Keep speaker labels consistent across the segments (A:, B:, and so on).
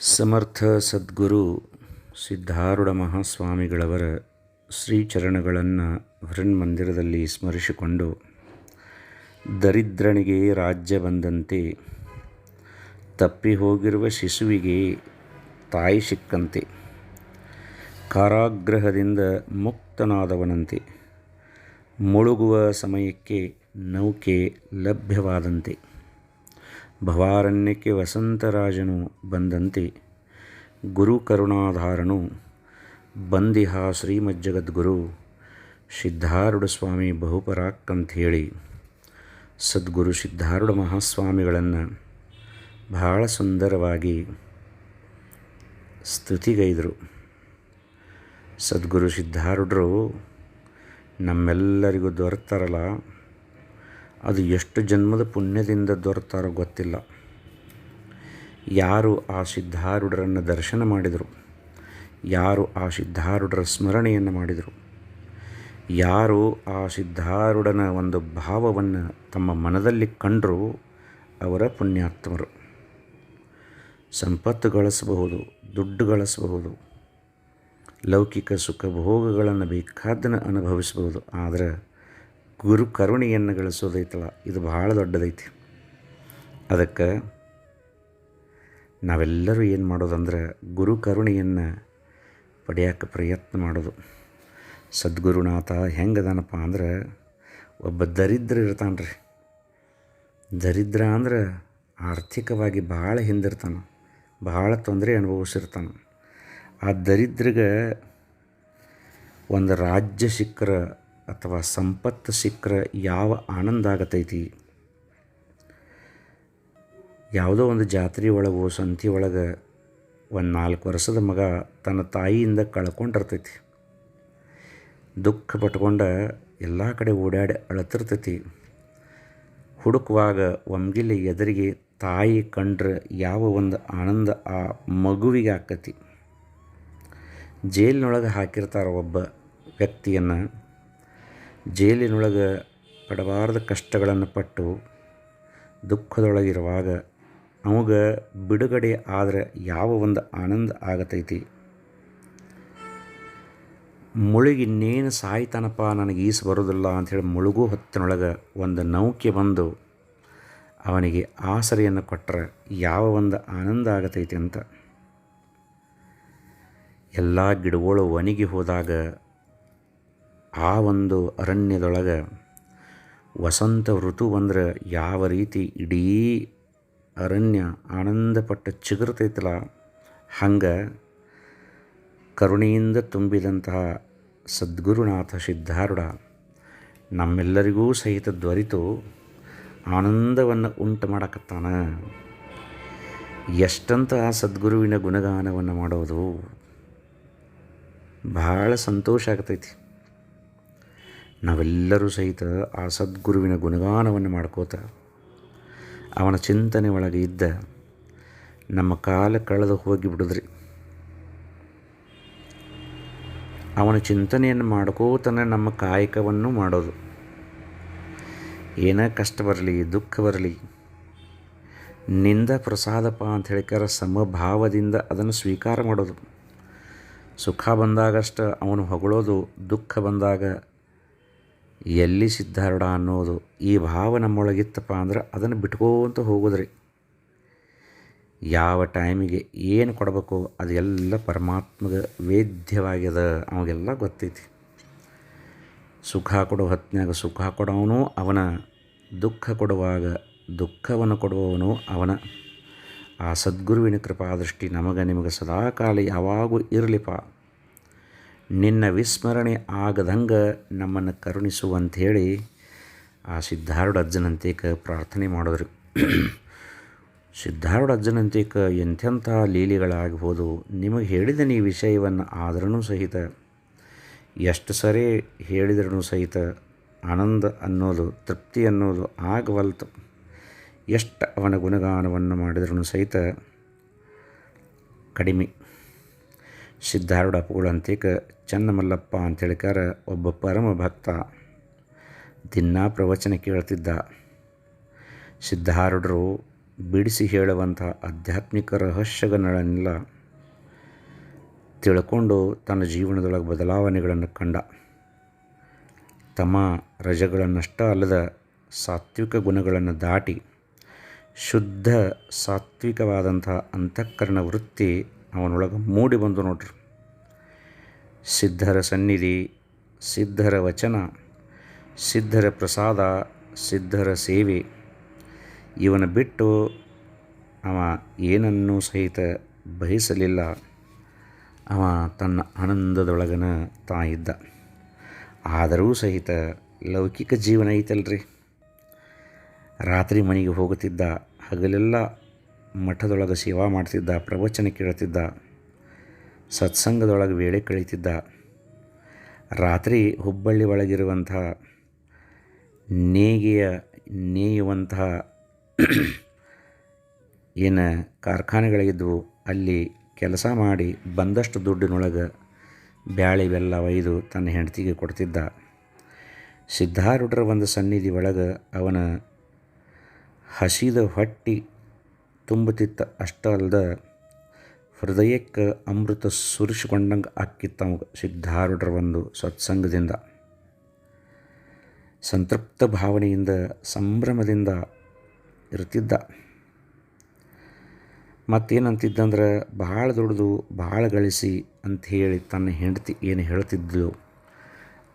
A: ಸಮರ್ಥ ಸದ್ಗುರು ಸಿದ್ಧಾರೂಢ ಮಹಾಸ್ವಾಮಿಗಳವರ ಶ್ರೀಚರಣಗಳನ್ನು ಮಂದಿರದಲ್ಲಿ ಸ್ಮರಿಸಿಕೊಂಡು ದರಿದ್ರನಿಗೆ ರಾಜ್ಯ ಬಂದಂತೆ ತಪ್ಪಿ ಹೋಗಿರುವ ಶಿಶುವಿಗೆ ತಾಯಿ ಸಿಕ್ಕಂತೆ, ಕಾರಾಗ್ರಹದಿಂದ ಮುಕ್ತನಾದವನಂತೆ, ಮುಳುಗುವ ಸಮಯಕ್ಕೆ ನೌಕೆ ಲಭ್ಯವಾದಂತೆ. ಭವಾರಣ್ಯಕ್ಕೆ ವಸಂತರಾಜನು ಬಂದಂತೆ ಗುರು ಕರುಣಾಧಾರನು, ಬಂದಿಹ ಶ್ರೀಮಜ್ಜಗದ್ಗುರು ಸಿದ್ಧಾರೂಢ ಸ್ವಾಮಿ ಬಹುಪರಾಕ್ ಹೇಳಿ ಸದ್ಗುರು ಸಿದ್ಧಾರೂಢ ಮಹಾಸ್ವಾಮಿಗಳನ್ನು ಬಹಳ ಸುಂದರವಾಗಿ ಸ್ತುತಿಗೈದರು. ಸದ್ಗುರು ಸಿದ್ಧಾರೂಢರು ನಮ್ಮೆಲ್ಲರಿಗೂ ದೊರೆತಾರಲ್ಲ. ಅದು ಎಷ್ಟು ಜನ್ಮದ ಪುಣ್ಯದಿಂದ ದೊರೆತಾರೋ ಗೊತ್ತಿಲ್ಲ. ಯಾರು ಆ ಸಿದ್ಧಾರೂಢರನ್ನು ದರ್ಶನ ಮಾಡಿದರು? ಯಾರು ಆ ಸಿದ್ಧಾರೂಢರ ಸ್ಮರಣೆಯನ್ನು ಮಾಡಿದರು? ಯಾರು ಆ ಸಿದ್ಧಾರೂಢನ ಒಂದು ಭಾವವನ್ನು ತಮ್ಮ ಮನದಲ್ಲಿ ಕಂಡರೂ? ಅವರ ಪುಣ್ಯಾತ್ಮರು. ಸಂಪತ್ತು ಗಳಿಸಬಹುದು, ದುಡ್ಡು ಗಳಿಸಬಹುದು, ಲೌಕಿಕ ಸುಖ ಭೋಗಗಳನ್ನು ಬೇಕಾದ್ದನ್ನು ಅನುಭವಿಸಬಹುದು. ಆದರೆ ಗುರು ಕರುಣೆಯನ್ನು ಗಳಿಸೋದೈತಲ್ಲ, ಇದು ಬಹಳ ದೊಡ್ಡದೈತಿ. ಅದಕ್ಕೆ ನಾವೆಲ್ಲರೂ ಏನು ಮಾಡೋದಂದ್ರೆ ಗುರು ಕರುಣೆಯನ್ನು ಪಡೆಯೋಕ್ಕೆ ಪ್ರಯತ್ನ ಮಾಡೋದು. ಸದ್ಗುರುನಾಥ ಹೆಂಗದಾನಪ್ಪ ಅಂದ್ರೆ ಒಬ್ಬ ದರಿದ್ರ ಇರ್ತಾನೆ ರೀ ದರಿದ್ರ ಅಂದ್ರೆ ಆರ್ಥಿಕವಾಗಿ ಭಾಳ ಹಿಂದಿರ್ತಾನೆ, ಭಾಳ ತೊಂದರೆ ಅನುಭವಿಸಿರ್ತಾನೆ. ಆ ದರಿದ್ರಿಗೆ ಒಂದು ರಾಜ್ಯ ಸಿಕ್ಕರ ಅಥವಾ ಸಂಪತ್ತು ಸಿಕ್ಕರೆ ಯಾವ ಆನಂದ ಆಗತೈತಿ? ಯಾವುದೋ ಒಂದು ಜಾತ್ರೆ ಒಳಗೋ, ಸಂತಿ ಒಳಗೆ ಒಂದು ನಾಲ್ಕು ವರ್ಷದ ಮಗ ತನ್ನ ತಾಯಿಯಿಂದ ಕಳ್ಕೊಂಡಿರ್ತೈತಿ. ದುಃಖ ಪಟ್ಕೊಂಡ ಎಲ್ಲ ಕಡೆ ಓಡಾಡಿ ಅಳತಿರ್ತೈತಿ. ಹುಡುಕುವಾಗ ಒಮ್ಗಿಲೆ ಎದುರಿಗೆ ತಾಯಿ ಕಂಡ್ರೆ ಯಾವ ಒಂದು ಆನಂದ ಆ ಮಗುವಿಗೆ ಆಕತಿ. ಜೈಲಿನೊಳಗೆ ಹಾಕಿರ್ತಾರೆ ಒಬ್ಬ ವ್ಯಕ್ತಿಯನ್ನು ಜೈಲಿನೊಳಗೆ ಪಡಬಾರದ ಕಷ್ಟಗಳನ್ನು ಪಟ್ಟು ದುಃಖದೊಳಗಿರುವಾಗ ಅವಾಗ ಬಿಡುಗಡೆ ಆದರೆ ಯಾವ ಒಂದು ಆನಂದ ಆಗತೈತಿ? ಮುಳುಗಿನ್ನೇನು ಸಾಯ್ತಾನಪ್ಪ, ನನಗೆ ಈಸು ಬರೋದಿಲ್ಲ ಅಂಥೇಳಿ ಮುಳುಗು ಹೊತ್ತಿನೊಳಗೆ ಒಂದು ನೌಕೆ ಬಂದು ಅವನಿಗೆ ಆಸರೆಯನ್ನು ಕೊಟ್ಟರೆ ಯಾವ ಒಂದು ಆನಂದ ಆಗತೈತಿ ಅಂತ. ಎಲ್ಲ ಗಿಡಗಳು ಒಣಗಿ ಹೋದಾಗ ಆ ಒಂದು ಅರಣ್ಯದೊಳಗೆ ವಸಂತ ಋತು ಅಂದ್ರೆ ಯಾವ ರೀತಿ ಇಡೀ ಅರಣ್ಯ ಆನಂದಪಟ್ಟ ಚಿಗುರ್ತೈತಲ್ಲ, ಹಂಗೆ ಕರುಣೆಯಿಂದ ತುಂಬಿದಂತಹ ಸದ್ಗುರುನಾಥ ಸಿದ್ಧಾರೂಢ ನಮ್ಮೆಲ್ಲರಿಗೂ ಸಹಿತ ದೊರೆತು ಆನಂದವನ್ನು ಉಂಟು ಮಾಡಕತ್ತಾನ. ಎಷ್ಟಂತ ಆ ಸದ್ಗುರುವಿನ ಗುಣಗಾನವನ್ನು ಮಾಡೋದು, ಭಾಳ ಸಂತೋಷ ಆಗ್ತೈತಿ. ನಾವೆಲ್ಲರೂ ಸಹಿತ ಆ ಸದ್ಗುರುವಿನ ಗುಣಗಾನವನ್ನು ಮಾಡ್ಕೋತ ಅವನ ಚಿಂತನೆ ಒಳಗೆ ಇದ್ದ ನಮ್ಮ ಕಾಲ ಕಳೆದು ಹೋಗಿ ಬಿಡಿದ್ರಿ. ಅವನ ಚಿಂತನೆಯನ್ನು ಮಾಡ್ಕೋತನ ನಮ್ಮ ಕಾಯಕವನ್ನು ಮಾಡೋದು. ಏನೇ ಕಷ್ಟ ಬರಲಿ, ದುಃಖ ಬರಲಿ ನಿಂದ ಪ್ರಸಾದಪ್ಪ ಅಂತ ಹೇಳಿಕಾರ ಸಮಭಾವದಿಂದ ಅದನ್ನು ಸ್ವೀಕಾರ ಮಾಡೋದು. ಸುಖ ಬಂದಾಗಷ್ಟ ಅವನು ಹೊಗಳೋದು, ದುಃಖ ಬಂದಾಗ ಎಲ್ಲಿ ಸಿದ್ಧಾರೂಢ ಅನ್ನೋದು ಈ ಭಾವ ನಮ್ಮೊಳಗಿತ್ತಪ್ಪ ಅಂದ್ರೆ ಅದನ್ನು ಬಿಟ್ಕೋತ ಹೋಗೋದ್ರಿ. ಯಾವ ಟೈಮಿಗೆ ಏನು ಕೊಡಬೇಕು ಅದೆಲ್ಲ ಪರಮಾತ್ಮಗೆ ವೇದ್ಯವಾಗ್ಯದ ಅವಾಗೆಲ್ಲ ಗೊತ್ತೈತಿ. ಸುಖ ಕೊಡೋ ಹೊತ್ತಿನಾಗ ಸುಖ ಕೊಡೋವನು ಅವನ, ದುಃಖ ಕೊಡುವಾಗ ದುಃಖವನ್ನು ಕೊಡುವವನು ಅವನ. ಆ ಸದ್ಗುರುವಿನ ಕೃಪಾದೃಷ್ಟಿ ನಮಗೆ ನಿಮಗೆ ಸದಾಕಾಲ ಯಾವಾಗೂ ಇರಲಿಪ್ಪ. ನಿನ್ನ ವಿಸ್ಮರಣೆ ಆಗದಂಗ ನಮ್ಮನ್ನು ಕರುಣಿಸು ಅಂಥೇಳಿ ಆ ಸಿದ್ಧಾರೂಢ ಅಜ್ಜನಂತೇಕ ಪ್ರಾರ್ಥನೆ ಮಾಡಿದ್ರು. ಸಿದ್ಧಾರೂಢ ಅಜ್ಜನಂತೇಕ ಎಂಥೆಂಥ ಲೀಲೆಗಳಾಗಬಹುದು ನಿಮಗೆ ಹೇಳಿದ ಈ ವಿಷಯವನ್ನು ಆದ್ರೂ ಸಹಿತ, ಎಷ್ಟು ಸರಿ ಹೇಳಿದ್ರೂ ಸಹಿತ ಆನಂದ ಅನ್ನೋದು, ತೃಪ್ತಿ ಅನ್ನೋದು ಆಗವಲ್ತು. ಎಷ್ಟು ಅವನ ಗುಣಗಾನವನ್ನು ಮಾಡಿದ್ರೂ ಸಹಿತ ಕಡಿಮೆ. ಸಿದ್ಧಾರೂಢ ಅಪ್ಪಗಳಂತೇಕ ಅಂತ ಹೇಳಿಕಾರ ಒಬ್ಬ ಪರಮ ಭಕ್ತ ದಿನಾ ಪ್ರವಚನ ಕೇಳ್ತಿದ್ದ. ಸಿದ್ಧಾರೂಢರು ಬಿಡಿಸಿ ಹೇಳುವಂಥ ಆಧ್ಯಾತ್ಮಿಕ ರಹಸ್ಯಗಳನ್ನೆಲ್ಲ ತಿಳ್ಕೊಂಡು ತನ್ನ ಜೀವನದೊಳಗೆ ಬದಲಾವಣೆಗಳನ್ನು ಕಂಡ. ತಮ್ಮ ರಜಗಳನ್ನಷ್ಟ ಅಲ್ಲದ ಸಾತ್ವಿಕ ಗುಣಗಳನ್ನು ದಾಟಿ ಶುದ್ಧ ಸಾತ್ವಿಕವಾದಂಥ ಅಂತಃಕರಣ ವೃತ್ತಿ ಅವನೊಳಗೆ ಮೂಡಿ ಬಂದು ನೋಡ್ರಿ. ಸಿದ್ಧರ ಸನ್ನಿಧಿ, ಸಿದ್ಧರ ವಚನ, ಸಿದ್ಧರ ಪ್ರಸಾದ, ಸಿದ್ಧರ ಸೇವೆ. ಇವನ ಬಿಟ್ಟು ಅವ ಏನನ್ನೂ ಸಹಿತ ಬಯಸಲಿಲ್ಲ. ಅವ ತನ್ನ ಆನಂದದೊಳಗನ ತಾಯಿದ್ದ. ಆದರೂ ಸಹಿತ ಲೌಕಿಕ ಜೀವನ ಐತಲ್ರಿ. ರಾತ್ರಿ ಮನೆಗೆ ಹೋಗುತ್ತಿದ್ದ ಹಗಲೆಲ್ಲ ಮಠದೊಳಗೆ ಸೇವಾ ಮಾಡ್ತಿದ್ದ, ಪ್ರವಚನ ಕೇಳ್ತಿದ್ದ. ಸತ್ಸಂಗದೊಳಗೆ ವೇಳೆ ಕಳೀತಿದ್ದ ರಾತ್ರಿ ಹುಬ್ಬಳ್ಳಿ ಒಳಗಿರುವಂಥ ನೇಗಿಯ ನೇಯುವಂತಹ ಏನು ಕಾರ್ಖಾನೆಗಳಿದ್ವು, ಅಲ್ಲಿ ಕೆಲಸ ಮಾಡಿ ಬಂದಷ್ಟು ದುಡ್ಡಿನೊಳಗೆ ಬ್ಯಾಳೆ, ಬೆಲ್ಲ ಒಯ್ದು ತನ್ನ ಹೆಂಡತಿಗೆ ಕೊಡ್ತಿದ್ದ. ಸಿದ್ಧಾರೂಢರ ಒಂದು ಸನ್ನಿಧಿ ಒಳಗೆ ಅವನ ಹಸಿದ ಹೊಟ್ಟಿ ತುಂಬುತ್ತಿತ್ತ ಅಷ್ಟೇ ಹೃದಯಕ್ಕೆ ಅಮೃತ ಸುರಿಸಿಕೊಂಡಂಗೆ ಆಕ್ಕಿತ್ತು ತಮಗೆ ಸಿದ್ಧಾರೂಢರ ಒಂದು ಸತ್ಸಂಗದಿಂದ. ಸಂತೃಪ್ತ ಭಾವನೆಯಿಂದ, ಸಂಭ್ರಮದಿಂದ ಇರ್ತಿದ್ದ ಮತ್ತೇನಂತಿದ್ದಂದ್ರೆ, ಭಾಳ ದುಡ್ದು ಭಾಳ ಗಳಿಸಿ ಅಂಥೇಳಿ ತನ್ನ ಹೆಂಡತಿ ಏನು ಹೇಳ್ತಿದ್ಲು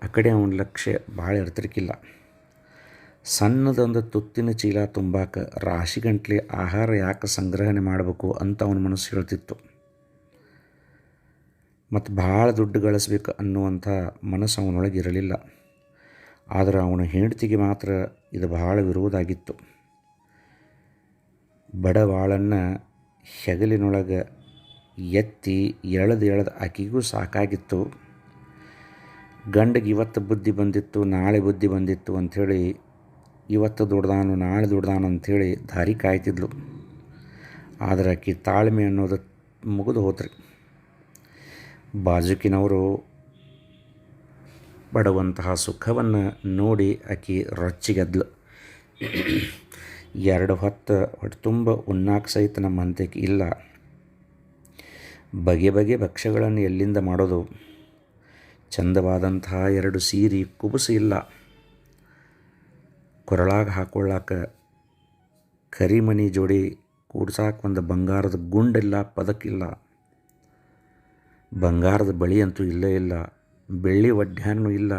A: ಆ ಕಡೆ ಅವನ ಲಕ್ಷ್ಯ ಭಾಳ ಇರ್ತಿರ್ಕಿಲ್ಲ ಸಣ್ಣದೊಂದು ತುತ್ತಿನ ಚೀಲ ತುಂಬಾಕ ರಾಶಿಗಂಟ್ಲೆ ಆಹಾರ ಯಾಕೆ ಸಂಗ್ರಹಣೆ ಮಾಡಬೇಕು ಅಂತ ಅವನ ಮನಸ್ಸು ಹೇಳ್ತಿತ್ತು. ಮತ್ತು ಭಾಳ ದುಡ್ಡು ಗಳಿಸ್ಬೇಕು ಅನ್ನುವಂಥ ಮನಸ್ಸು ಅವನೊಳಗೆ ಇರಲಿಲ್ಲ. ಆದರೆ ಅವನ ಹೆಂಡತಿಗೆ ಮಾತ್ರ ಇದು ಬಹಳ ವಿರೋಧ ಆಗಿತ್ತು ಬಡವಾಳನ್ನು ಹೆಗಲಿನೊಳಗೆ ಎತ್ತಿ ಎಳೆದು ಎಳೆದು ಆಕೆಗೂ ಸಾಕಾಗಿತ್ತು. ಗಂಡಿಗೆ ಇವತ್ತು ಬುದ್ಧಿ ಬಂದಿತ್ತು, ನಾಳೆ ಬುದ್ಧಿ ಬಂದಿತ್ತು ಅಂಥೇಳಿ ಇವತ್ತು ದುಡ್ದಾನು, ನಾಳೆ ದುಡ್ದಾನು ಅಂಥೇಳಿ ದಾರಿ ಕಾಯ್ತಿದ್ಲು. ಆದರೆ ಆಕೆ ತಾಳ್ಮೆ ಅನ್ನೋದು ಮುಗಿದು ಹೋತ್ರಿ. ಬಾಜುಕಿನವರು ಪಡುವಂತಹ ಸುಖವನ್ನು ನೋಡಿ ಆಕೆ ರೊಚ್ಚಿಗೆದ್ಲು. ಎರಡು ಹೊತ್ತು ಹೊಟ್ಟೆ ತುಂಬ ಉಣ್ಣಾಕ ಸಹಿತ ನಮ್ಮ ಹಂತಕ್ಕೆ ಇಲ್ಲ. ಬಗೆ ಬಗೆ ಭಕ್ಷ್ಯಗಳನ್ನು ಎಲ್ಲಿಂದ ಮಾಡೋದು? ಚಂದವಾದಂತಹ ಎರಡು ಸೀರೆ ಕುಬುಸು ಇಲ್ಲ. ಕೊರಳಾಗ ಹಾಕೊಳ್ಳಾಕ ಕರಿಮಣಿ ಜೋಡಿ ಕೂಡ್ಸಾಕ ಒಂದು ಬಂಗಾರದ ಗುಂಡಿಲ್ಲ ಪದಕ್ಕಿಲ್ಲ ಬಂಗಾರದ ಬಳಿ ಅಂತೂ ಇಲ್ಲೇ ಇಲ್ಲ, ಬೆಳ್ಳಿ ಒಡ್ಯಾನೂ ಇಲ್ಲ,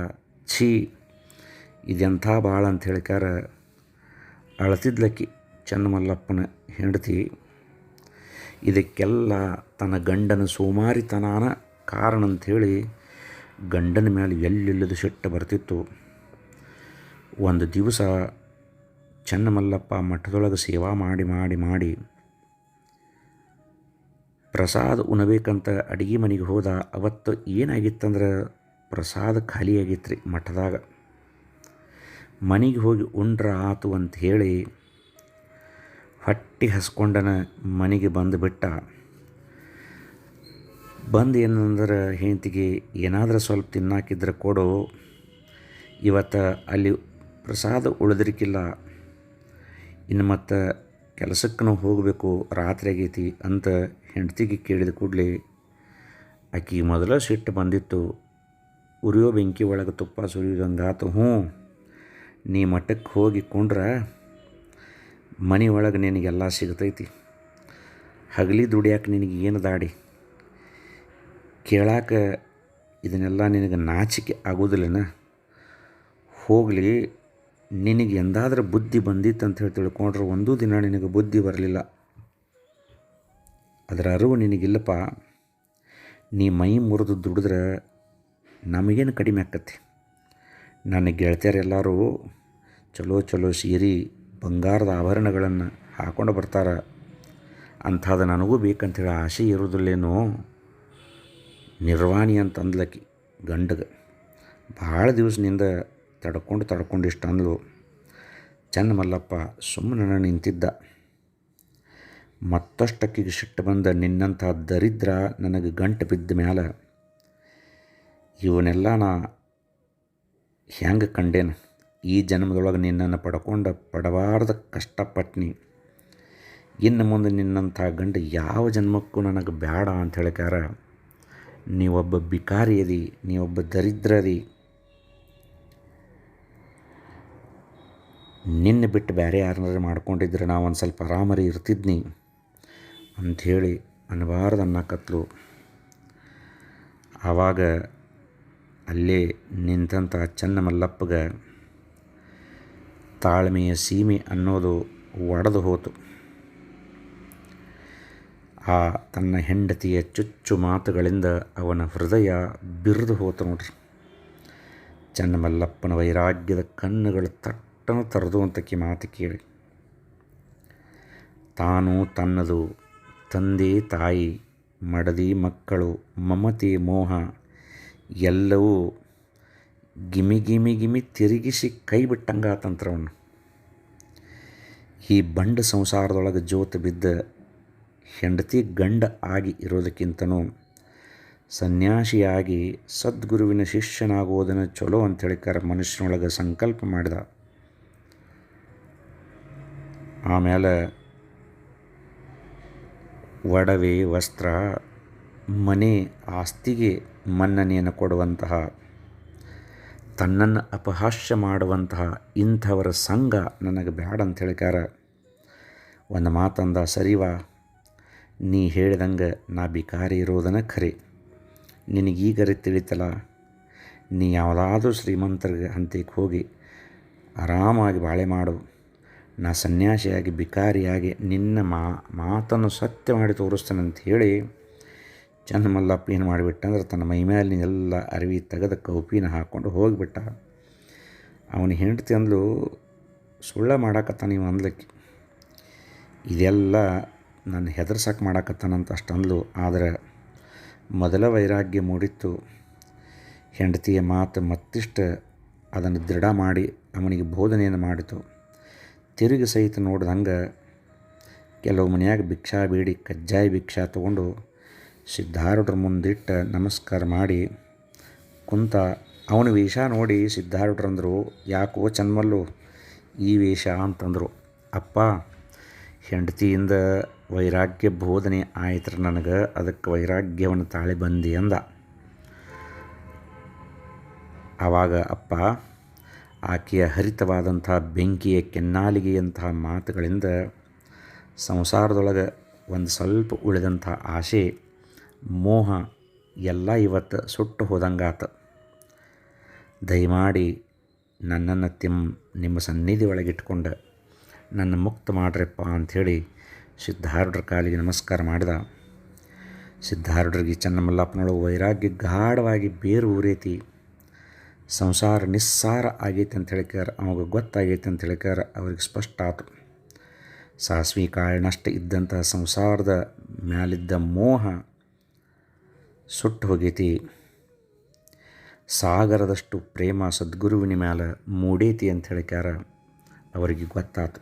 A: ಛೀ, ಇದೆಂಥ ಭಾಳ ಅಂತ ಹೇಳಿಕಾರ ಅಳತಿದ್ಲಕ್ಕಿ ಚನ್ನಮಲ್ಲಪ್ಪನ ಹೆಂಡತಿ, ಇದಕ್ಕೆಲ್ಲ ತನ್ನ ಗಂಡನ ಸೋಮಾರಿತನಾನ ಕಾರಣ ಅಂಥೇಳಿ ಗಂಡನ ಮೇಲೆ ಎಲ್ಲಿಲ್ಲದ ಸಿಟ್ಟು ಬರ್ತಿತ್ತು. ಒಂದು ದಿವಸ ಚನ್ನಮಲ್ಲಪ್ಪ ಮಠದೊಳಗೆ ಸೇವಾ ಮಾಡಿ ಮಾಡಿ ಮಾಡಿ ಪ್ರಸಾದ ಉಣಬೇಕಂತ ಅಡುಗೆ ಮನೆಗೆ ಹೋದ ಅವತ್ತು ಏನಾಗಿತ್ತಂದ್ರೆ ಪ್ರಸಾದ ಖಾಲಿ ಆಗಿತ್ತು ರೀ ಮಠದಾಗ. ಮನೆಗೆ ಹೋಗಿ ಉಂಡ್ರ ಆತು ಅಂತ ಹೇಳಿ ಹೊಟ್ಟೆ ಹಸ್ಕೊಂಡನ ಮನೆಗೆ ಬಂದು ಬಿಟ್ಟ. ಬಂದು ಏನಂದ್ರೆ ಹೆಂಡತಿಗೆ ಏನಾದರೂ ಸ್ವಲ್ಪ ತಿನ್ನಾಕಿದ್ರೆ ಕೊಡು, ಇವತ್ತು ಅಲ್ಲಿ ಪ್ರಸಾದ ಉಳಿದ್ರಿಕ್ಕಿಲ್ಲ ಇನ್ನು ಮತ್ತು ಕೆಲಸಕ್ಕೂ ಹೋಗಬೇಕು, ರಾತ್ರಿ ಆಗೈತಿ ಅಂತ ಹೆಂಡತಿಗೆ ಕೇಳಿದ ಕೂಡಲೇ ಆಕೆಗೆ ಮೊದಲ ಸಿಟ್ಟು ಬಂದಿತ್ತು. ಉರಿಯೋ ಬೆಂಕಿ ಒಳಗೆ ತುಪ್ಪ ಸುರಿಯೋದಂಗಾತು ಹ್ಞೂ, ನೀ ಮಠಕ್ಕೆ ಹೋಗಿ ಕೊಂಡ್ರೆ, ಮನೆ ಒಳಗೆ ನಿನಗೆಲ್ಲ ಸಿಗ್ತೈತಿ. ಹಗಲಿ ದುಡಿಯಾಕೆ ನಿನಗೆ ಏನು ದಾಡಿ? ಕೇಳಾಕ ಇದನ್ನೆಲ್ಲ ನಿನಗೆ ನಾಚಿಕೆ ಆಗೋದಿಲ್ಲನ? ಹೋಗಲಿ, ನಿನಗೆ ಎಂದಾದ್ರೂ ಬುದ್ಧಿ ಬಂದಿತ್ತು ಅಂತ ಹೇಳಿ ತಿಳ್ಕೊಂಡ್ರೆ ಒಂದೂ ದಿನ ನಿನಗೆ ಬುದ್ಧಿ ಬರಲಿಲ್ಲ. ಅದರ ಅರಿವು ನಿನಗಿಲ್ಲಪ್ಪ. ನೀ ಮೈ ಮುರಿದು ದುಡಿದ್ರೆ ನಮಗೇನು ಕಡಿಮೆ ಆಕತಿ ನನ್ನ ಗೆಳತಿಯರೆಲ್ಲರೂ ಚಲೋ ಚಲೋ ಸೀರೆ, ಬಂಗಾರದ ಆಭರಣಗಳನ್ನು ಹಾಕೊಂಡು ಬರ್ತಾರೆ. ಅಂಥದ್ದು ನನಗೂ ಬೇಕಂತೇಳಿ ಆಸೆ ಇರೋದಿಲ್ಲೇನೋ? ನಿರ್ವಾಣಿ ಅಂತ ಅಂದ್ಲಕ್ಕಿ ಗಂಡಗೆ. ಭಾಳ ದಿವಸದಿಂದ ತಡ್ಕೊಂಡು ತಡ್ಕೊಂಡು ಇಷ್ಟು ಅಂದ್ಲು. ಚೆನ್ನ ಮಲ್ಲಪ್ಪ ಸುಮ್ಮನೆ ನಿಂತಿದ್ದ. ಮತ್ತಷ್ಟಕ್ಕಿಗೆ ಸಿಟ್ಟು ಬಂದ ನಿನ್ನಂಥ ದರಿದ್ರ ನನಗೆ ಗಂಟು ಬಿದ್ದ ಮ್ಯಾಲ, ಇವನ್ನೆಲ್ಲ ನಾ ಹೆಂಗೆ ಕಂಡೇನು? ಈ ಜನ್ಮದೊಳಗೆ ನಿನ್ನನ್ನು ಪಡ್ಕೊಂಡ ಪಡಬಾರ್ದ ಕಷ್ಟಪಟ್ನಿ. ಇನ್ನು ಮುಂದೆ ನಿನ್ನಂಥ ಗಂಡ ಯಾವ ಜನ್ಮಕ್ಕೂ ನನಗೆ ಬೇಡ ಅಂತ ಹೇಳಿಕಾರ ನೀವೊಬ್ಬ ಬಿಕಾರಿ ಅದಿ, ನೀವೊಬ್ಬ ದರಿದ್ರ ಅದಿ. ನಿನ್ನ ಬಿಟ್ಟು ಬೇರೆ ಯಾರನ್ನಾರು ಮಾಡ್ಕೊಂಡಿದ್ರೆ ನಾವು ಒಂದು ಸ್ವಲ್ಪ ಆರಾಮರಿ ಇರ್ತಿದ್ನಿ. ಅಂಥೇಳಿ ಅನ್ನಬಾರ್ದು ಅನ್ನಕತ್ಲು ಆವಾಗ ಅಲ್ಲೇ ನಿಂತಂಥ ಚನ್ನಮಲ್ಲಪ್ಪಗ ತಾಳ್ಮೆಯ ಸೀಮೆ ಅನ್ನೋದು ಒಡೆದು ಹೋತು. ಆ ತನ್ನ ಹೆಂಡತಿಯ ಚುಚ್ಚು ಮಾತುಗಳಿಂದ ಅವನ ಹೃದಯ ಬಿರಿದು ಹೋತು ನೋಡ್ರಿ. ಚನ್ನಮಲ್ಲಪ್ಪನ ವೈರಾಗ್ಯದ ಕಣ್ಣುಗಳು ತಟ್ಟನು ತರದು ಅಂತಕ್ಕೆ ಮಾತು ಕೇಳಿ. ತಾನು ತನ್ನದು ತಂದೆ ತಾಯಿ, ಮಡದಿ ಮಕ್ಕಳು, ಮಮತೆ ಮೋಹ, ಎಲ್ಲವೂ ಗಿಮಿ ಗಿಮಿ ಗಿಮಿ ತಿರುಗಿಸಿ ಕೈ ಬಿಟ್ಟಂಗಾತಂತ್ರವನ್ನು ಈ ಬಂಡ ಸಂಸಾರದೊಳಗೆ ಜೋತು ಬಿದ್ದ ಹೆಂಡತಿ ಗಂಡ ಆಗಿ ಇರೋದಕ್ಕಿಂತನೂ ಸನ್ಯಾಸಿಯಾಗಿ ಸದ್ಗುರುವಿನ ಶಿಷ್ಯನಾಗುವುದನ್ನು ಚಲೋ ಅಂತೇಳಿಕಾರ ಮನುಷ್ಯನೊಳಗೆ ಸಂಕಲ್ಪ ಮಾಡಿದ. ಆಮೇಲೆ ಒಡವೆ ವಸ್ತ್ರ, ಮನೆ ಆಸ್ತಿಗೆ ಮನ್ನಣೆಯನ್ನು ಕೊಡುವಂತಹ, ತನ್ನನ್ನು ಅಪಹಾಸ್ಯ ಮಾಡುವಂತಹ ಇಂಥವರ ಸಂಘ ನನಗೆ ಬೇಡ ಅಂತ ಹೇಳಿಕಾರ ಒಂದು ಮಾತಂದ, ಸರಿವಾ, ನೀ ಹೇಳ್ದಂಗೆ ನಾ ಬಿಕಾರಿ ಇರೋದನ್ನು ಖರೆ. ನಿನಗೀಗರೆ ತಿಳಿತಲ್ಲ ನೀ ಯಾವುದಾದ್ರೂ ಶ್ರೀಮಂತರಿಗೆ ಹಂತಕ್ಕೆ ಹೋಗಿ ಆರಾಮಾಗಿ ಬಾಳೆ ಮಾಡು. ನಾ ಸನ್ಯಾಸಿಯಾಗಿ ಬಿಕಾರಿಯಾಗಿ ನಿನ್ನ ಮಾ, ಮಾತನ್ನು ಸತ್ಯ ಮಾಡಿ ತೋರಿಸ್ತಾನಂತ ಹೇಳಿ ಚನ್ನಮಲ್ಲಪ್ಪ ಏನು ಮಾಡಿಬಿಟ್ಟ ಅಂದ್ರೆ ತನ್ನ ಮೈ ಮೇಲಿನ ಎಲ್ಲ ಅರಿವಿ ತೆಗೆದ ಕೌಪಿನ ಹಾಕ್ಕೊಂಡು ಹೋಗಿಬಿಟ್ಟ. ಅವನ ಹೆಂಡತಿ ಅಂದ್ಲು, ಸುಳ್ಳ ಮಾಡಾಕತ್ತಾನ ನೀವು ಅಂದ್ಲಕ್ಕಿ. ಇದೆಲ್ಲ ನನ್ನ ಹೆದರ್ಸಕ್ಕೆ ಮಾಡಾಕತ್ತಾನಂತ ಅಷ್ಟು ಅಂದ್ಲು. ಆದರೆ ಮೊದಲ ವೈರಾಗ್ಯ ಮೂಡಿತ್ತು. ಹೆಂಡತಿಯ ಮಾತು ಮತ್ತಿಷ್ಟು ಅದನ್ನು ದೃಢ ಮಾಡಿ ಅವನಿಗೆ ಬೋಧನೆಯನ್ನು ಮಾಡಿತು. ತಿರುಗಿ ಸಹಿತ ನೋಡ್ದಂಗೆ ಕೆಲವು ಮನೆಯಾಗ ಭಿಕ್ಷಾ ಬೇಡಿ, ಕಜ್ಜಾಯ ಭಿಕ್ಷಾ ತಗೊಂಡು ಸಿದ್ಧಾರೂಢರ ಮುಂದಿಟ್ಟು ನಮಸ್ಕಾರ ಮಾಡಿ ಕುಂತ ಅವನ ವೇಷ ನೋಡಿ ಸಿದ್ಧಾರೂಢರಂದರು ಯಾಕೋ ಚನ್ಮಲ್ಲು ಈ ವೇಷ ಅಂತಂದರು. ಅಪ್ಪ, ಹೆಂಡತಿಯಿಂದ ವೈರಾಗ್ಯ ಬೋಧನೆ ಆಯ್ತು ನನಗೆ, ಅದಕ್ಕೆ ವೈರಾಗ್ಯವನ್ನು ತಾಳಿ ಬಂದಿ ಅಂದ. ಆವಾಗ ಅಪ್ಪ ಆಕೆಯ ಹರಿತವಾದಂಥ ಬೆಂಕಿಯ ಕೆನ್ನಾಲಿಗೆಯಂತಹ ಮಾತುಗಳಿಂದ ಸಂಸಾರದೊಳಗೆ ಒಂದು ಸ್ವಲ್ಪ ಉಳಿದಂಥ ಆಸೆ, ಮೋಹ ಎಲ್ಲ ಇವತ್ತು ಸುಟ್ಟು ಹೋದಂಗಾತ. ದಯಮಾಡಿ ನನ್ನನ್ನು ತಿಮ್ ನಿಮ್ಮ ಸನ್ನಿಧಿ ಒಳಗಿಟ್ಕೊಂಡು ನನ್ನ ಮುಕ್ತ ಮಾಡ್ರಪ್ಪ ಅಂಥೇಳಿ ಸಿದ್ಧಾರ್ಢರ ಕಾಲಿಗೆ ನಮಸ್ಕಾರ ಮಾಡಿದ. ಸಿದ್ಧಾರ್ಢರಿಗೆ ಚನ್ನಮಲ್ಲಪ್ಪನೊಳಗೆ ವೈರಾಗ್ಯ ಗಾಢವಾಗಿ ಬೇರು ಊರೈತಿ ಸಂಸಾರ ನಿಸ್ಸಾರ ಆಗೈತೆ ಅಂತ ಹೇಳಿಕಾರ ಅವಾಗ ಗೊತ್ತಾಗೈತೆ ಅಂತ ಹೇಳಿಕಾರ ಅವ್ರಿಗೆ ಸ್ಪಷ್ಟ ಆತು. ಸಾಸ್ವಿ ಕಾಳಿನಷ್ಟು ಇದ್ದಂಥ ಸಂಸಾರದ ಮ್ಯಾಲಿದ್ದ ಮೋಹ ಸುಟ್ಟು ಹೋಗೈತಿ. ಸಾಗರದಷ್ಟು ಪ್ರೇಮ ಸದ್ಗುರುವಿನ ಮ್ಯಾಲ ಮೂಡೈತಿ ಅಂತ ಹೇಳಿಕಾರ ಅವರಿಗೆ ಗೊತ್ತಾತು.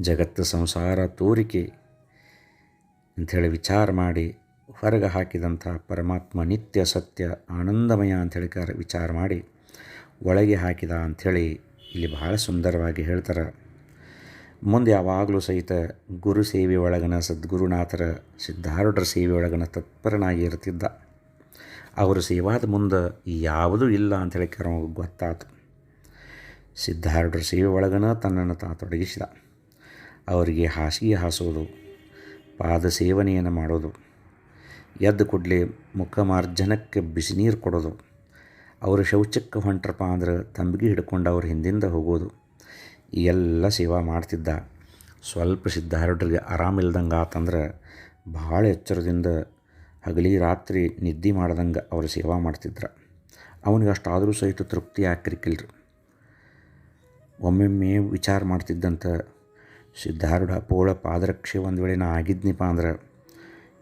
A: ಜಗತ್ತು ಸಂಸಾರ ತೋರಿಕೆ ಅಂಥೇಳಿ ವಿಚಾರ ಮಾಡಿ ಹೊರಗೆ ಹಾಕಿದಂಥ ಪರಮಾತ್ಮ ನಿತ್ಯ ಸತ್ಯ ಆನಂದಮಯ ಅಂತ ಹೇಳಿಕಾರ ವಿಚಾರ ಮಾಡಿ ಒಳಗೆ ಹಾಕಿದ ಅಂಥೇಳಿ ಇಲ್ಲಿ ಬಹಳ ಸುಂದರವಾಗಿ ಹೇಳ್ತಾರೆ. ಮುಂದೆ ಯಾವಾಗಲೂ ಸಹಿತ ಗುರು ಸೇವೆ ಒಳಗನ ಸದ್ಗುರುನಾಥರ ಸಿದ್ಧಾರೂಢರ ಸೇವೆ ಒಳಗನ ತತ್ಪರನಾಗಿ ಇರ್ತಿದ್ದ. ಅವರು ಸೇವಾದ ಮುಂದೆ ಯಾವುದೂ ಇಲ್ಲ ಹೇಳಿಕಾರ ಅವಾಗ ಗೊತ್ತಾತು. ಸಿದ್ಧಾರೂಢರ ಸೇವೆ ಒಳಗನ ತನ್ನನ್ನು ತಾ ತೊಡಗಿಸಿದ. ಅವರಿಗೆ ಹಾಸಿಗೆ ಹಾಸೋದು, ಪಾದ ಸೇವನೆಯನ್ನು ಮಾಡೋದು ಎದ್ದು ಕೂಡಲೇ ಮುಖಮಾರ್ಜನಕ್ಕೆ ಬಿಸಿ ನೀರು ಕೊಡೋದು. ಅವರು ಶೌಚಕ್ಕೆ ಹೊಂಟ್ರಪ್ಪ ಅಂದ್ರೆ ತಂಬಿಗೆ ಹಿಡ್ಕೊಂಡು ಅವ್ರ ಹಿಂದಿಂದ ಹೋಗೋದು. ಈ ಎಲ್ಲ ಸೇವಾ ಮಾಡ್ತಿದ್ದ. ಸ್ವಲ್ಪ ಸಿದ್ಧಾರೂಢರಿಗೆ ಆರಾಮಿಲ್ದಂಗೆ ಆತಂದ್ರೆ ಭಾಳ ಎಚ್ಚರದಿಂದ ಹಗಲಿ ರಾತ್ರಿ ನಿದ್ದೆ ಮಾಡ್ದಂಗೆ ಅವರು ಸೇವಾ ಮಾಡ್ತಿದ್ರು. ಅವನಿಗೆ ಅಷ್ಟಾದರೂ ಸಹಿತ ತೃಪ್ತಿ ಆಕ್ರಿಕಿಲ್ರಿ ಒಮ್ಮೊಮ್ಮೆ ವಿಚಾರ ಮಾಡ್ತಿದ್ದಂಥ ಸಿದ್ಧಾರೂಢ ಪೋಳ ಪಾದರಕ್ಷೆ ಒಂದು ವೇಳೆ ನಾ ಆಗಿದ್ನಿಪ್ಪ ಅಂದ್ರೆ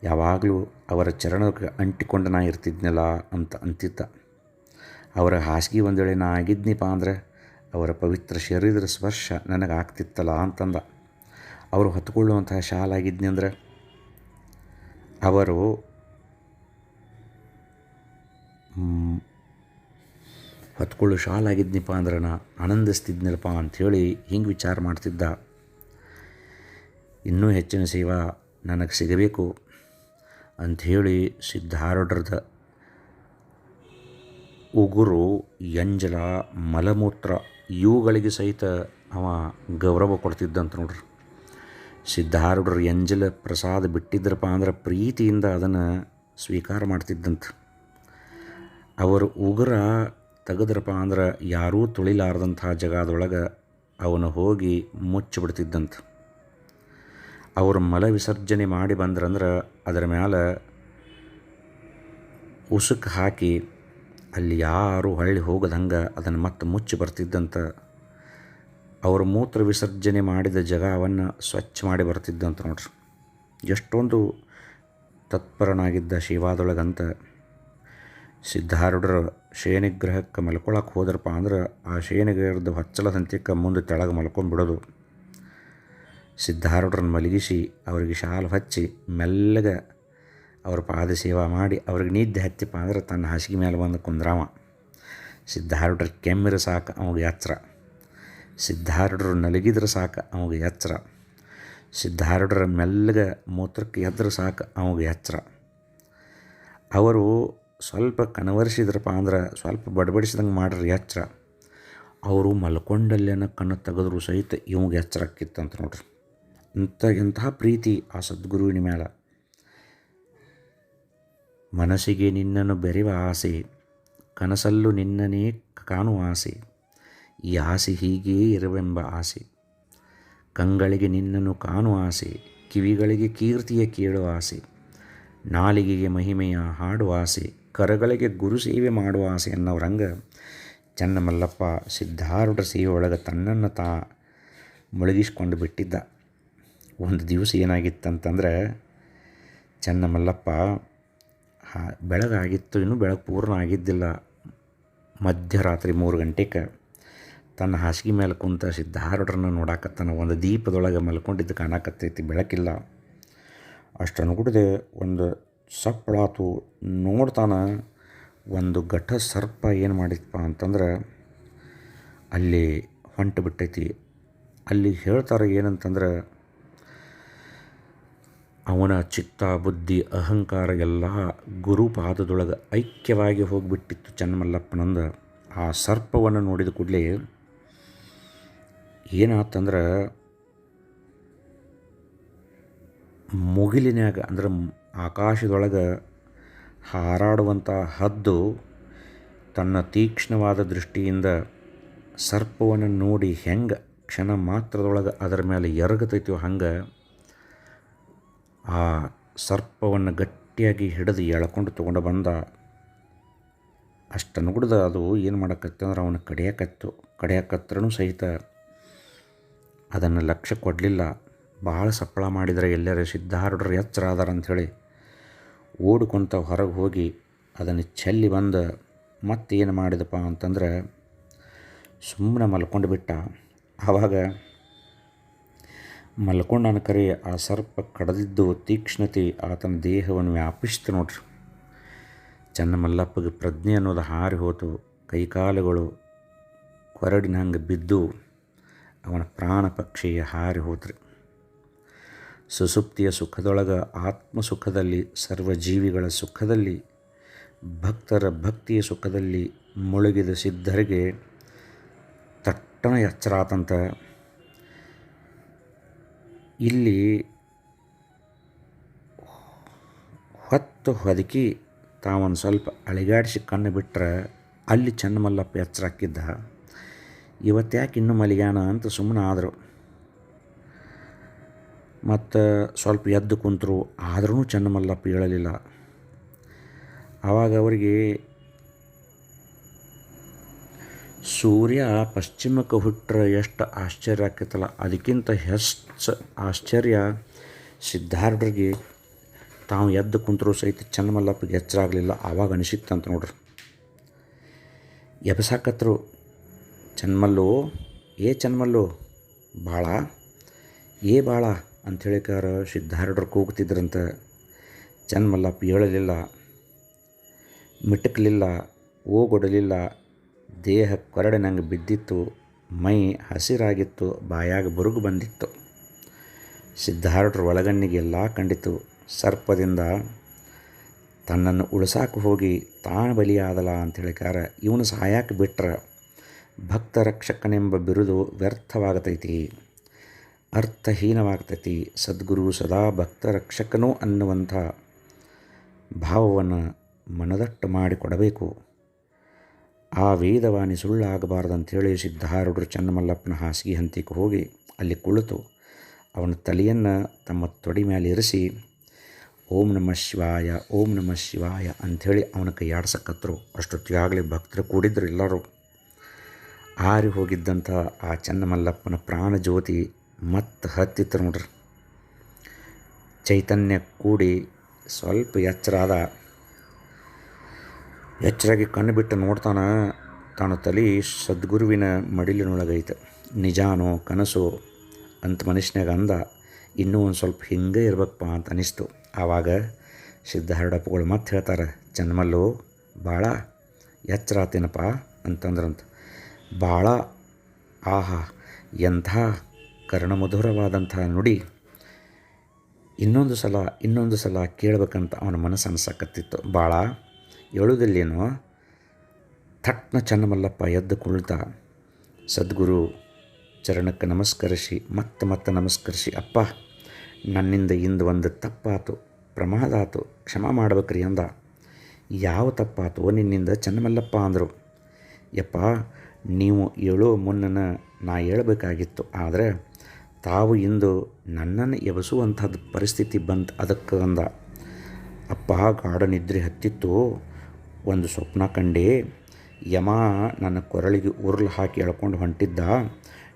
A: ಯಾವಾಗಲೂ ಅವರ ಚರಣಕ್ಕೆ ಅಂಟಿಕೊಂಡು ನಾ ಇರ್ತಿದ್ನಲ್ಲ ಅಂತ ಅಂತಿದ್ದ. ಅವರ ಹಾಸಿಗೆ ಒಂದು ವೇಳೆ ನಾ ಆಗಿದ್ನಿಪ್ಪ ಅಂದ್ರೆ ಅವರ ಪವಿತ್ರ ಶರೀರದ ಸ್ಪರ್ಶ ನನಗೆ ಆಗ್ತಿತ್ತಲ್ಲ ಅಂತಂದ. ಅವರು ಹೊತ್ಕೊಳ್ಳುವಂತಹ ಶಾಲಾಗಿದ್ನಿ ಅಂದರೆ ಅವರು ಹೊತ್ಕೊಳ್ಳೋ ಶಾಲಾಗಿದ್ನಿಪ್ಪ ಅಂದ್ರೆ ನಾ ಆನಂದಿಸ್ತಿದ್ನಲ್ಲಪ್ಪ ಅಂಥೇಳಿ ಹಿಂಗೆ ವಿಚಾರ ಮಾಡ್ತಿದ್ದ. ಇನ್ನೂ ಹೆಚ್ಚಿನ ಸೇವಾ ನನಗೆ ಸಿಗಬೇಕು. ಅಂಥೇಳಿ ಸಿದ್ಧಾರೂಢರದ ಉಗುರು, ಎಂಜಲ, ಮಲಮೂತ್ರ ಇವುಗಳಿಗೆ ಸಹಿತ ಅವ ಗೌರವ ಕೊಡ್ತಿದ್ದಂತ ನೋಡ್ರಿ. ಸಿದ್ಧಾರೂಢರು ಎಂಜಲ ಪ್ರಸಾದ ಬಿಟ್ಟಿದ್ರಪ್ಪ ಅಂದ್ರೆ ಪ್ರೀತಿಯಿಂದ ಅದನ್ನು ಸ್ವೀಕಾರ ಮಾಡ್ತಿದ್ದಂತ. ಅವರು ಉಗುರ ತೆಗೆದ್ರಪ್ಪ ಅಂದ್ರೆ ಯಾರೂ ತುಳಿಲಾರ್ದಂಥ ಜಗದೊಳಗೆ ಅವನು ಹೋಗಿ ಮುಚ್ಚಿಬಿಡ್ತಿದ್ದಂತ ಅವರು ಮಲ ವಿಸರ್ಜನೆ ಮಾಡಿ ಬಂದ್ರಂದ್ರೆ ಅದರ ಮ್ಯಾಲೆ ಉಸುಕು ಹಾಕಿ ಅಲ್ಲಿ ಯಾರು ಹೊಳ್ಳಿ ಹೋಗದಂಗೆ ಅದನ್ನು ಮತ್ತೆ ಮುಚ್ಚಿ ಬರ್ತಿದ್ದಂತ ಅವರು ಮೂತ್ರ ವಿಸರ್ಜನೆ ಮಾಡಿದ ಜಾಗವನ್ನು ಸ್ವಚ್ಛ ಮಾಡಿ ಬರ್ತಿದ್ದಂತ ನೋಡ್ರಿ. ಎಷ್ಟೊಂದು ತತ್ಪರನಾಗಿದ್ದ ಶಿವಾದೊಳಗಂತ ಸಿದ್ಧಾರೂಢರು ಶಯನಿಗ್ರಹಕ್ಕೆ ಮಲ್ಕೊಳಕ್ಕೆ ಹೋದ್ರಪ್ಪ ಅಂದ್ರೆ ಆ ಶಯನಿಗ್ರಹದ ಹಚ್ಚಲ ಸಂತ್ಯಕ್ಕೆ ಮುಂದೆ ತೆಳಗೆ ಮಲ್ಕೊಂಡ್ಬಿಡೋದು. ಸಿದ್ಧಾರೂಢರನ್ನು ಮಲಗಿಸಿ ಅವರಿಗೆ ಶಾಲು ಹಚ್ಚಿ ಮೆಲ್ಲಗ ಅವ್ರ ಪಾದ ಸೇವಾ ಮಾಡಿ ಅವ್ರಿಗೆ ನಿದ್ದೆ ಹತ್ತಿಪ್ಪ ಅಂದ್ರೆ ತನ್ನ ಹಾಸಿಗೆ ಮೇಲೆ ಬಂದು ಕುಂದ್ರಾವ ಸಿದ್ಧಾರೂಢರು ಕೆಮ್ಮಿರ ಸಾಕು ಅವಾಗ ಎಚ್ಚರ ಸಿದ್ಧಾರೂಢರು ನಲಗಿದ್ರೆ ಸಾಕು ಅವಾಗ ಎಚ್ಚರ ಸಿದ್ಧಾರೂಢರ ಮೆಲ್ಲಗೆ ಮೂತ್ರಕ್ಕೆ ಎದ್ರೆ ಸಾಕು ಅವಾಗ ಎಚ್ಚರ ಅವರು ಸ್ವಲ್ಪ ಕನವರಿಸಿದ್ರಪ್ಪ ಅಂದ್ರೆ ಸ್ವಲ್ಪ ಬಡಬಡಿಸಿದಂಗೆ ಮಾಡ್ರಿ ಎಚ್ಚರ ಅವರು ಮಲ್ಕೊಂಡಲ್ಲೇನ ಕಣ್ಣು ತೆಗೆದ್ರು ಸಹಿತ ಇವಂಗೆ ಎಚ್ಚರಕ್ಕಿತ್ತಂತ ನೋಡ್ರಿ. ಇಂಥ ಎಂತಹ ಪ್ರೀತಿ ಆ ಸದ್ಗುರುವಿನ ಮೇಲೆ ಮನಸ್ಸಿಗೆ ನಿನ್ನನ್ನು ಬೆರೆವ ಆಸೆ, ಕನಸಲ್ಲೂ ನಿನ್ನನೇ ಕಾಣುವ ಆಸೆ, ಈ ಆಸೆ ಹೀಗೇ ಇರುವೆಂಬ ಆಸೆ. ಕಂಗಳಿಗೆ ನಿನ್ನನ್ನು ಕಾಣುವ ಆಸೆ, ಕಿವಿಗಳಿಗೆ ಕೀರ್ತಿಯ ಕೇಳುವ ಆಸೆ, ನಾಲಿಗೆಗೆ ಮಹಿಮೆಯ ಹಾಡುವ ಆಸೆ, ಕರಗಳಿಗೆ ಗುರು ಸೇವೆ ಮಾಡುವ ಆಸೆ ಅನ್ನೋರಂಗ ಚನ್ನಮಲ್ಲಪ್ಪ ಸಿದ್ಧಾರೂಢ ಸೇವೆ ಒಳಗೆ ತನ್ನನ್ನು ತಾ ಮುಳುಗಿಸ್ಕೊಂಡು ಬಿಟ್ಟಿದ್ದ. ಒಂದು ದಿವಸ ಏನಾಗಿತ್ತಂತಂದ್ರೆ, ಚನ್ನಮಲ್ಲಪ್ಪ, ಹಾ, ಬೆಳಗಾಗಿತ್ತು, ಇನ್ನೂ ಬೆಳಗ್ಗೆ ಪೂರ್ಣ ಆಗಿದ್ದಿಲ್ಲ. ಮಧ್ಯರಾತ್ರಿ ಮೂರು ಗಂಟೆಗೆ ತನ್ನ ಹಾಸಿಗೆ ಮೇಲೆ ಕುಂತ ಸಿದ್ಧಾರೂಢರನ್ನ ನೋಡಾಕತ್ತಾನ ಒಂದು ದೀಪದೊಳಗೆ ಮಲ್ಕೊಂಡಿದ್ದು ಕಾಣಕತ್ತೈತಿ, ಬೆಳಕಿಲ್ಲ. ಅಷ್ಟು ಅನ್ಗುಡ್ದೆ ಒಂದು ಸಪ್ಪಳಾತು ನೋಡ್ತಾನ ಒಂದು ಘಟ ಸರ್ಪ ಏನು ಮಾಡಿತ್ತಪ್ಪ ಅಂತಂದ್ರೆ, ಅಲ್ಲಿ ಹೊಂಟು ಬಿಟ್ಟೈತಿ ಅಲ್ಲಿ ಹೇಳ್ತಾರೆ ಏನಂತಂದ್ರೆ ಅವನ ಚಿತ್ತ ಬುದ್ಧಿ ಅಹಂಕಾರ ಎಲ್ಲ ಗುರುಪಾದದೊಳಗೆ ಐಕ್ಯವಾಗಿ ಹೋಗಿಬಿಟ್ಟಿತ್ತು ಚನ್ನಮಲ್ಲಪ್ಪನಂದ ಆ ಸರ್ಪವನ್ನು ನೋಡಿದ ಕೂಡಲೇ ಏನಾತಂದ್ರೆ ಮುಗಿಲಿನಾಗ ಅಂದ್ರೆ ಆಕಾಶದೊಳಗೆ ಹಾರಾಡುವಂಥ ಹದ್ದು ತನ್ನ ತೀಕ್ಷ್ಣವಾದ ದೃಷ್ಟಿಯಿಂದ ಸರ್ಪವನ್ನು ನೋಡಿ ಹೆಂಗೆ ಕ್ಷಣ ಮಾತ್ರದೊಳಗೆ ಅದರ ಮೇಲೆ ಎರಗತೈತೋ ಹಂಗೆ ಆ ಸರ್ಪವನ್ನು ಗಟ್ಟಿಯಾಗಿ ಹಿಡಿದು ಎಳ್ಕೊಂಡು ತೊಗೊಂಡು ಬಂದ ಅಷ್ಟು ಕುಡಿದ ಅದು ಏನು ಮಾಡಕತ್ತೆ ಅಂದ್ರೆ ಅವನು ಕಡಿಯಕತ್ತು, ಕಡಿಯಕತ್ರನೂ ಸಹಿತ ಅದನ್ನು ಲಕ್ಷ್ಯ ಕೊಡಲಿಲ್ಲ. ಭಾಳ ಸಪ್ಪಳ ಮಾಡಿದರೆ ಎಲ್ಲರ ಸಿದ್ಧಾರೂಢರು ಎಚ್ಚರ ಆದಾರ ಅಂಥೇಳಿ ಓಡ್ಕೊಂತ ಹೊರಗೆ ಹೋಗಿ ಅದನ್ನು ಚೆಲ್ಲಿ ಬಂದು, ಮತ್ತೇನು ಮಾಡಿದಪ್ಪ ಅಂತಂದ್ರೆ ಸುಮ್ಮನೆ ಮಲ್ಕೊಂಡು ಬಿಟ್ಟ. ಆವಾಗ ಮಲ್ಕೊಂಡನ ಕರೆ ಆ ಸರ್ಪ ಕಡದಿದ್ದು ತೀಕ್ಷ್ಣತೆ ಆತನ ದೇಹವನ್ನು ವ್ಯಾಪಿಸ್ತು ನೋಡ್ರಿ. ಚನ್ನಮಲ್ಲಪ್ಪಗೆ ಪ್ರಜ್ಞೆ ಅನ್ನೋದು ಹಾರಿ ಹೋತು. ಕೈಕಾಲುಗಳು ಕೊರಡಿನ ಹಂಗೆ ಬಿದ್ದು ಅವನ ಪ್ರಾಣ ಪಕ್ಷಿಗೆ ಹಾರಿ ಹೋತ್ರಿ. ಸುಸುಪ್ತಿಯ ಸುಖದೊಳಗ ಆತ್ಮ ಸುಖದಲ್ಲಿ ಸರ್ವಜೀವಿಗಳ ಸುಖದಲ್ಲಿ, ಭಕ್ತರ ಭಕ್ತಿಯ ಸುಖದಲ್ಲಿ ಮುಳುಗಿದ ಸಿದ್ಧರಿಗೆ ತಟ್ಟಣ ಎಚ್ಚರಾತಂತ ಇಲ್ಲಿ ಹೊತ್ತು ಹೊದಕಿ ತಾವೊಂದು ಸ್ವಲ್ಪ ಅಳಿಗಾಡಿಸಿ ಕಣ್ಣು ಬಿಟ್ಟರೆ ಅಲ್ಲಿ ಚನ್ನಮಲ್ಲಪ್ಪ ಎಚ್ಚರ ಹಾಕಿದ್ದ ಇವತ್ತು ಯಾಕೆ ಇನ್ನೂ ಮಲಿಗಾಣ ಅಂತ ಸುಮ್ಮನೆ ಆದರು. ಮತ್ತು ಸ್ವಲ್ಪ ಎದ್ದು ಕುಂತರು ಆದ್ರೂ ಚನ್ನಮಲ್ಲಪ್ಪ ಹೇಳಲಿಲ್ಲ ಆವಾಗ ಅವರಿಗೆ ಸೂರ್ಯ ಪಶ್ಚಿಮಕ್ಕೆ ಹುಟ್ಟರೆ ಎಷ್ಟು ಆಶ್ಚರ್ಯ ಆಕೈತಲ್ಲ ಅದಕ್ಕಿಂತ ಹೆಚ್ಚು ಆಶ್ಚರ್ಯ ಸಿದ್ಧಾರ್ಥರಿಗೆ. ತಾವು ಎದ್ದು ಕುಂತರೂ ಸಹಿತ ಚನ್ನಮಲ್ಲಪ್ಪಗೆ ಎಚ್ಚರಾಗಲಿಲ್ಲ ಆವಾಗ ಅನಿಸಿತ್ತಂತ ನೋಡ್ರಿ. ಎಬಸಾಕತ್ರು ಚನ್ಮಲ್ಲು ಏ ಚನ್ಮಲ್ಲು ಭಾಳ ಏ ಭಾಳ ಅಂಥೇಳಿಕಾರ ಸಿದ್ಧಾರ್ಢರು ಕೂಗ್ತಿದ್ರಂತ. ಚನ್ಮಲ್ಲಪ್ಪ ಹೇಳಲಿಲ್ಲ, ಮಿಟಕಲಿಲ್ಲ, ಓಗೊಡಲಿಲ್ಲ ದೇಹ ಕೊರಡಿನಂಗೆ ಬಿದ್ದಿತ್ತು, ಮೈ ಹಸಿರಾಗಿತ್ತು, ಬಾಯಾಗ ಬುರುಗು ಬಂದಿತ್ತು. ಸಿದ್ಧಾರೂಢರ ಒಳಗಣ್ಣಿಗೆಲ್ಲ ಕಂಡಿತು. ಸರ್ಪದಿಂದ ತನ್ನನ್ನು ಉಳಿಸಾಕ ಹೋಗಿ, ತಾನು ಬಲಿಯಾದಲ ಅಂತ ಹೇಳಿಕಾರ ಇವನು ಸಹಾಯಕ್ಕೆ ಬಿಟ್ರ ಭಕ್ತ ರಕ್ಷಕನೆಂಬ ಬಿರುದು ವ್ಯರ್ಥವಾಗತೈತಿ, ಅರ್ಥಹೀನವಾಗ್ತೈತಿ. ಸದ್ಗುರು ಸದಾ ಭಕ್ತ ರಕ್ಷಕನೂ ಅನ್ನುವಂಥ ಭಾವವನ್ನು ಮನದಟ್ಟು ಮಾಡಿಕೊಡಬೇಕು. ಆ ವೇದವಾಣಿ ಸುಳ್ಳಾಗಬಾರ್ದಂಥೇಳಿ ಸಿದ್ಧಾರೂಢರು ಚನ್ನಮಲ್ಲಪ್ಪನ ಹಾಸಿಗೆ ಹಂತಿಗೆ ಹೋಗಿ ಅಲ್ಲಿ ಕುಳಿತು ಅವನ ತಲೆಯನ್ನು ತಮ್ಮ ತೊಡಿ ಮೇಲೆ ಇರಿಸಿ, ಓಂ ನಮಃ ಶಿವಾಯ, ಓಂ ನಮಃ ಶಿವಾಯ ಅಂಥೇಳಿ ಅವನ ಕೈಯಾಡ್ಸಕತ್ತರು ಅಷ್ಟೊತ್ತಿಗಾಗಲೇ ಭಕ್ತರು ಕೂಡಿದ್ರು ಎಲ್ಲರೂ. ಆರಿ ಹೋಗಿದ್ದಂಥ ಆ ಚನ್ನಮಲ್ಲಪ್ಪನ ಪ್ರಾಣ ಜ್ಯೋತಿ ಮತ್ತೆ ಹತ್ತಿತ್ತು ನೋಡ್ರಿ. ಚೈತನ್ಯ ಕೂಡಿ ಸ್ವಲ್ಪ ಎಚ್ಚರಾದ ಎಚ್ಚರಾಗಿ ಕಣ್ಣು ಬಿಟ್ಟು ನೋಡ್ತಾನೆ, ತಾನು ತಲೆ ಸದ್ಗುರುವಿನ ಮಡಿಲಿನೊಳಗೈತೆ. ನಿಜಾನೋ ಕನಸು ಅಂತ ಮನುಷ್ಯನಾಗ ಅಂದ. ಇನ್ನೂ ಒಂದು ಸ್ವಲ್ಪ ಹಿಂಗೆ ಇರ್ಬೇಕಪ್ಪ ಅಂತ ಅನಿಸ್ತು. ಆವಾಗ ಸಿದ್ಧಾರೂಢಪ್ಪಗಳು ಮತ್ತೆ ಹೇಳ್ತಾರೆ, ಜನ್ಮಲ್ಲು ಭಾಳ ಎಚ್ಚರ ಆತೇನಪ್ಪ? ಅಂತಂದ್ರಂತ. ಭಾಳ ಆಹಾ, ಎಂಥ ಕರ್ಣಮಧುರವಾದಂಥ ನುಡಿ. ಇನ್ನೊಂದು ಸಲ ಇನ್ನೊಂದು ಸಲ ಕೇಳಬೇಕಂತ ಅವನ ಮನಸ್ಸು ಅನ್ಸಕತ್ತಿತ್ತು. ಭಾಳ ಹೇಳುವುದಿಲ್ಲೇನೋ ಥಟ್ನ ಚನ್ನಮಲ್ಲಪ್ಪ ಎದ್ದು ಕುಳಿತ ಸದ್ಗುರು ಚರಣಕ್ಕೆ ನಮಸ್ಕರಿಸಿ, ಮತ್ತೆ ಮತ್ತೆ ನಮಸ್ಕರಿಸಿ, ಅಪ್ಪ, ನನ್ನಿಂದ ಇಂದು ಒಂದು ತಪ್ಪಾತು ಪ್ರಮಾದ ಆತು ಕ್ಷಮ ಮಾಡ್ಬೇಕ್ರಿ ಅಂದ. ಯಾವ ತಪ್ಪಾತು? ನಿನ್ನಿಂದ ಚನ್ನಮಲ್ಲಪ್ಪ ಅಂದರು. ಯಪ್ಪ, ನೀವು ಹೇಳೋ ಮುನ್ನನ ನಾ ಹೇಳಬೇಕಾಗಿತ್ತು, ಆದರೆ ತಾವು ಇಂದು ನನ್ನನ್ನು ಎಬಸುವಂಥದ್ದು ಪರಿಸ್ಥಿತಿ ಬಂತು ಅದಕ್ಕೆ ಅಂದ. ಅಪ್ಪ, ಗಾಢ ನಿದ್ರೆ ಹತ್ತಿತ್ತು. ಒಂದು ಸ್ವಪ್ನ ಕಂಡೆ, ಯಮ, ನನ್ನ ಕೊರಳಿಗೆ ಉರುಳು ಹಾಕಿ ಎಳ್ಕೊಂಡು ಹೊಂಟಿದ್ದ.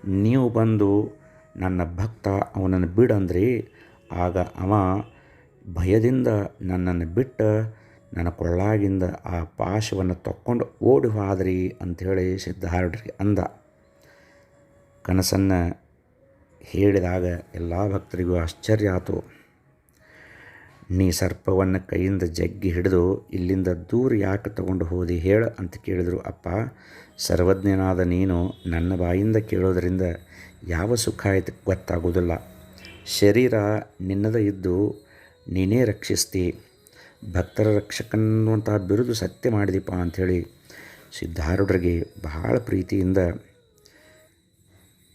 A: ನೀವು ಬಂದು ನನ್ನ ಭಕ್ತ, ಅವನನ್ನು ಬಿಡಂದ್ರಿ. ಆಗ ಅವ ಭಯದಿಂದ ನನ್ನನ್ನು ಬಿಟ್ಟು, ನನ್ನ ಕೊಳ್ಳಾಗಿಂದ ಆ ಪಾಶವನ್ನು ತಕ್ಕೊಂಡು ಓಡಿ ಹೋದ್ರಿ ಅಂಥೇಳಿ ಸಿದ್ಧಾರೂಢರಿಗೆ ಅಂದ. ಕನಸನ್ನು ಹೇಳಿದಾಗ ಎಲ್ಲ ಭಕ್ತರಿಗೂ ಆಶ್ಚರ್ಯ ಆಯಿತು ನೀ ಸರ್ಪವನ್ನು ಕೈಯಿಂದ ಜಗ್ಗಿ ಹಿಡಿದು ಇಲ್ಲಿಂದ ದೂರ ಯಾಕೆ ತಗೊಂಡು ಹೋದಿ ಹೇಳ ಅಂತ ಕೇಳಿದರು. ಅಪ್ಪ, ಸರ್ವಜ್ಞನಾದ ನೀನು ನನ್ನ ಬಾಯಿಂದ ಕೇಳೋದರಿಂದ ಯಾವ ಸುಖ ಆಯ್ತು ಗೊತ್ತಾಗೋದಿಲ್ಲ ಶರೀರ ನಿನ್ನದ ಇದ್ದು ನೀನೇ ರಕ್ಷಿಸ್ತಿ. ಭಕ್ತರ ರಕ್ಷಕನ್ನುವಂಥ ಬಿರುದು ಸತ್ಯ ಮಾಡಿದೀಪ ಅಂಥೇಳಿ ಸಿದ್ಧಾರೂಢರಿಗೆ ಬಹಳ ಪ್ರೀತಿಯಿಂದ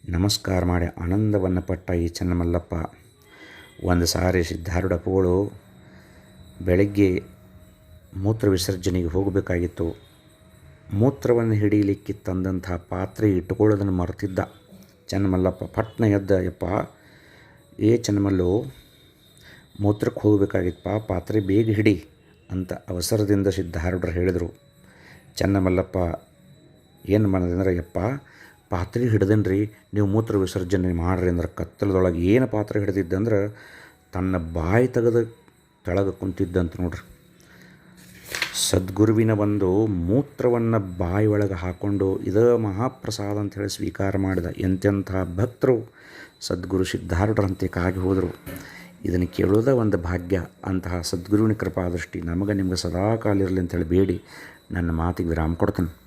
A: ನಮಸ್ಕಾರ ಮಾಡಿ ಆನಂದವನ್ನು ಪಟ್ಟ ಈ ಚನ್ನಮಲ್ಲಪ್ಪ. ಒಂದು ಸಾರಿ ಸಿದ್ಧಾರೂಢಪ್ಪಗಳು ಬೆಳಗ್ಗೆ ಮೂತ್ರ ವಿಸರ್ಜನೆಗೆ ಹೋಗಬೇಕಾಗಿತ್ತು. ಮೂತ್ರವನ್ನು ಹಿಡಿಯಲಿಕ್ಕೆ ತಂದಂತಹ ಪಾತ್ರೆ ಇಟ್ಟುಕೊಳ್ಳೋದನ್ನು ಮರೆತಿದ್ದ. ಚನ್ನಮಲ್ಲಪ್ಪ ಪಟ್ನ ಎದ್ದ, ಯಪ್ಪ, ಏ ಚನ್ನಮಲ್ಲು, ಮೂತ್ರಕ್ಕೆ ಹೋಗಬೇಕಾಗಿತ್ತಪ್ಪ, ಪಾತ್ರೆ ಬೇಗ ಹಿಡಿ ಅಂತ ಅವಸರದಿಂದ ಸಿದ್ಧಾರೂಢರು ಹೇಳಿದರು. ಚನ್ನಮಲ್ಲಪ್ಪ ಏನು ಮಾಡಿದ್ರೆ ಯಪ್ಪ, ಪಾತ್ರೆ ಹಿಡ್ದೇನ್ರಿ, ನೀವು ಮೂತ್ರ ವಿಸರ್ಜನೆ ಮಾಡ್ರಿ ಅಂದ್ರೆ ಕತ್ತಲದೊಳಗೆ ಏನು ಪಾತ್ರೆ ಹಿಡಿದಿದ್ದಂದ್ರೆ, ತನ್ನ ಬಾಯಿ ತೆಗೆದು ಕೆಳಗೆ ಕುಂತಿದ್ದಂತ ನೋಡ್ರಿ. ಸದ್ಗುರುವಿನ ಒಂದು ಮೂತ್ರವನ್ನು ಬಾಯಿ ಒಳಗೆ ಹಾಕ್ಕೊಂಡು ಇದ ಮಹಾಪ್ರಸಾದ ಅಂಥೇಳಿ ಸ್ವೀಕಾರ ಮಾಡಿದ ಎಂತೆಂಥ ಭಕ್ತರು ಸದ್ಗುರು ಸಿದ್ಧಾರ್ಢರಂತೆ ಕಾಗಿ ಹೋದರು. ಇದನ್ನು ಕೇಳೋದ ಒಂದು ಭಾಗ್ಯ. ಅಂತಹ ಸದ್ಗುರುವಿನ ಕೃಪಾದೃಷ್ಟಿ ನಮಗೆ ನಿಮಗೆ ಸದಾಕಾಲ ಇರಲಿ ಅಂತೇಳಿ ಬೇಡಿ. ನನ್ನ ಮಾತಿಗೆ ವಿರಾಮ ಕೊಡ್ತೇನೆ.